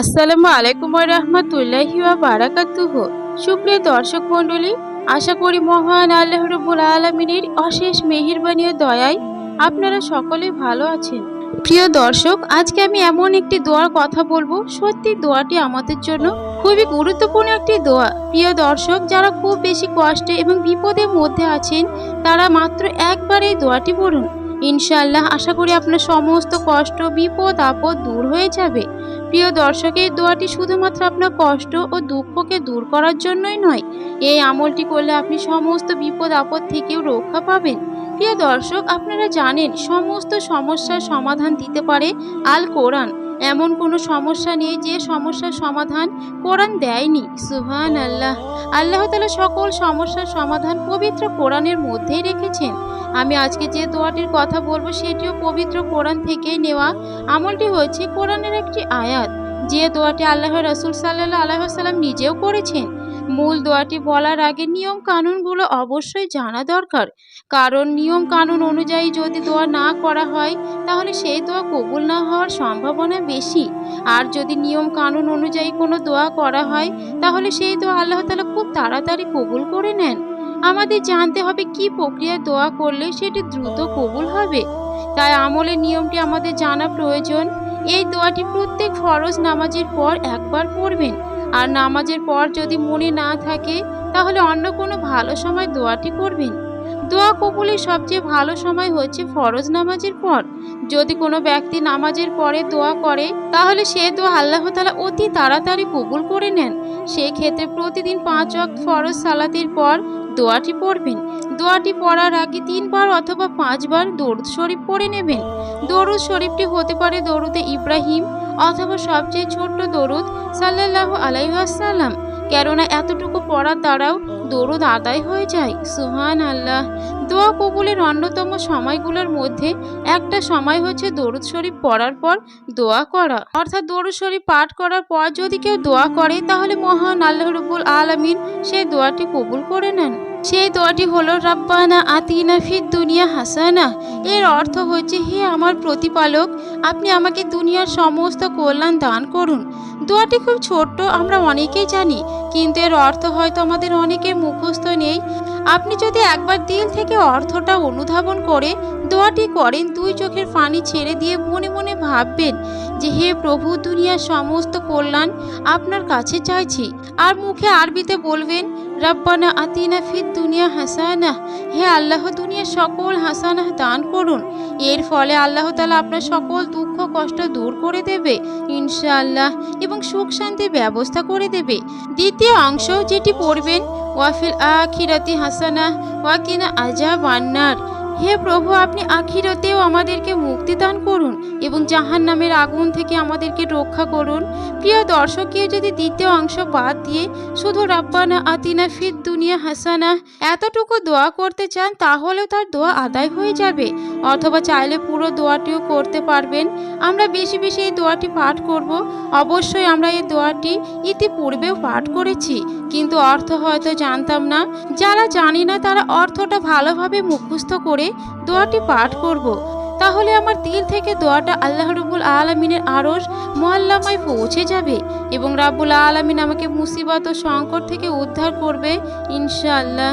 আসসালামু আলাইকুম রহমতুল্লাহি বারাকাতুহ। সুপ্রিয় দর্শক মণ্ডলী, আশা করি মহান আল্লাহ আলমিনের অশেষ মেহেরবানি ও দয়ায় আপনারা সকলে ভালো আছেন। প্রিয় দর্শক, আজকে আমি এমন একটি দোয়ার কথা বলব। সত্যি, দোয়াটি আমাদের জন্য খুবই গুরুত্বপূর্ণ একটি দোয়া। প্রিয় দর্শক, যারা খুব বেশি কষ্টে এবং বিপদের মধ্যে আছেন, তারা মাত্র একবার এই দোয়াটি পড়ুন। ইনশাআল্লাহ, আশা করি আপনার সমস্ত কষ্ট, বিপদ, আপদ দূর হয়ে যাবে। প্রিয় দর্শক এই দোয়াটি শুধুমাত্র আপনার কষ্ট ও দুঃখকে দূর করার জন্যই নয়, এই আমলটি করলে আপনি সমস্ত বিপদ আপদ থেকেও রক্ষা পাবেন। প্রিয় দর্শক, আপনারা জানেন, সমস্ত সমস্যার সমাধান দিতে পারে আল কোরআন। এমন কোনো সমস্যা নেই যে সমস্যার সমাধান কোরআন দেয়নি। সুহান আল্লাহ আল্লাহ তালা সকল সমস্যার সমাধান পবিত্র কোরআনের মধ্যেই রেখেছেন। আমি আজকে যে দোয়াটির কথা বলব সেটিও পবিত্র কোরআন থেকেই নেওয়া। আমলটি হয়েছে কোরআনের একটি আয়াত। যে দোয়াটি আল্লাহ রসুল সাল্লাহ আল্লাহ সাল্লাম নিজেও করেছেন। মূল দোয়াটি বলার আগে নিয়ম কানুনগুলো অবশ্যই জানা দরকার। কারণ নিয়ম কানুন অনুযায়ী যদি দোয়া না করা হয়, তাহলে সেই দোয়া কবুল না হওয়ার সম্ভাবনা বেশি। আর যদি নিয়ম কানুন অনুযায়ী কোনো দোয়া করা হয়, তাহলে সেই দোয়া আল্লাহ তালা খুব তাড়াতাড়ি কবুল করে নেন। আমাদের জানতে হবে কি প্রক্রিয়ায় দোয়া করলে সেটি দ্রুত কবুল হবে। তাই আমলের নিয়মটি আমাদের জানা প্রয়োজন। এই দোয়াটি প্রত্যেক ফরজ নামাজের পর একবার পড়বেন। আর নামাজের পর যদি মনে না থাকে তাহলে অন্য কোনো ভালো সময় দোয়াটি করবেন। দোয়া কবুলের সবচেয়ে ভালো সময় হচ্ছে ফরজ নামাজের পর। যদি কোনো ব্যক্তি নামাজের পরে দোয়া করে, তাহলে সে দোয়া আল্লাহ তালা অতি তাড়াতাড়ি কবুল করে নেন। সেই ক্ষেত্রে প্রতিদিন পাঁচ ওয়াক্ত ফরজ সালাতের পর দোয়াটি পড়বেন। দোয়াটি পড়ার আগে তিনবার অথবা পাঁচবার দরুদ শরীফ পড়ে নেবেন। দরুদ শরীফটি হতে পারে দরুদে ইব্রাহিম অথবা সবচেয়ে ছোট্ট দরুদ সাল্লাহ আলাইসাল্লাম কেননা এতটুকু পড়ার দ্বারাও দরুদ আদায় হয়ে যায়। সুহান আল্লাহ দোয়া কবুলের অন্যতম সময়গুলোর মধ্যে একটা সময় হচ্ছে দরুদ শরীফ পড়ার পর দোয়া করা। অর্থাৎ দরুদ শরীফ পাঠ করার পর যদি কেউ দোয়া করে, তাহলে মহান আল্লাহ রবুল আলমিন সেই দোয়াটি কবুল করে নেন। সেই দোয়াটি হলো, রাব্বানা আতিনা ফিদ দুনিয়া হাসানা। এর অর্থ হচ্ছে, হে আমার প্রতিপালক, আপনি আমাকে দুনিয়ার সমস্ত কল্যাণ দান করুন। দোয়াটি খুব ছোট্ট, আমরা অনেকেই জানি, কিন্তু এর অর্থ হয়তো আমাদের অনেকে মুখস্থ নেই। আপনি যদি একবার দিল থেকে অর্থটা অনুধাবন করে, দোয়াটি করেন, দুই চোখের পানি ছেড়ে দিয়ে মনে মনে ভাববেন যে, হে প্রভু, দুনিয়ার সমস্ত কল্যাণ আপনার কাছে চাইছি। আর মুখে আরবিতে বলবেন রব্বানা আতিনা ফিদ দুনিয়া হাসানা। হে আল্লাহ দুনিয়া সকল হাসানা দান করুন। এর ফলে আল্লাহ তালা আপনার সকল দুঃখ, কষ্ট দূর করে দেবে, ইনশাআল্লাহ, এবং সুখ শান্তির ব্যবস্থা করে দেবে। দ্বিতীয় অংশ যেটি পড়বেন ওয়াফিল আখিরাতি হাসানা ওয়াকিনা আজা বান্নার হে প্রভু, আপনি আখিরতেও আমাদেরকে মুক্তি দান করুন এবং জাহান নামের আগুন থেকে আমাদেরকে রক্ষা করুন। প্রিয় দর্শক, কেউ যদি দ্বিতীয় অংশ বাদ দিয়ে শুধু রাব্বানা আতিনা ফিদ দুনিয়া হাসানা এতটুকু দোয়া করতে চান, তাহলেও তার দোয়া আদায় হয়ে যাবে। অথবা চাইলে পুরো দোয়াটিও করতে পারবেন। আমরা বেশি বেশি এই দোয়াটি পাঠ করব। অবশ্যই আমরা এই দোয়াটি ইতিপূর্বেও পাঠ করেছি, কিন্তু অর্থ হয়তো জানতাম না। যারা জানি না, তারা অর্থটা ভালোভাবে মুখস্থ করে দোয়াটি পাঠ করব। তাহলে আমার দিল থেকে দোয়াটা আল্লাহ রবুল আলমিনের আড়স মোয়াল্লামায় পৌঁছে যাবে এবং রাব্বুল আলমিন আমাকে মুসিবত ও সংকট থেকে উদ্ধার করবে, ইনশাআল্লাহ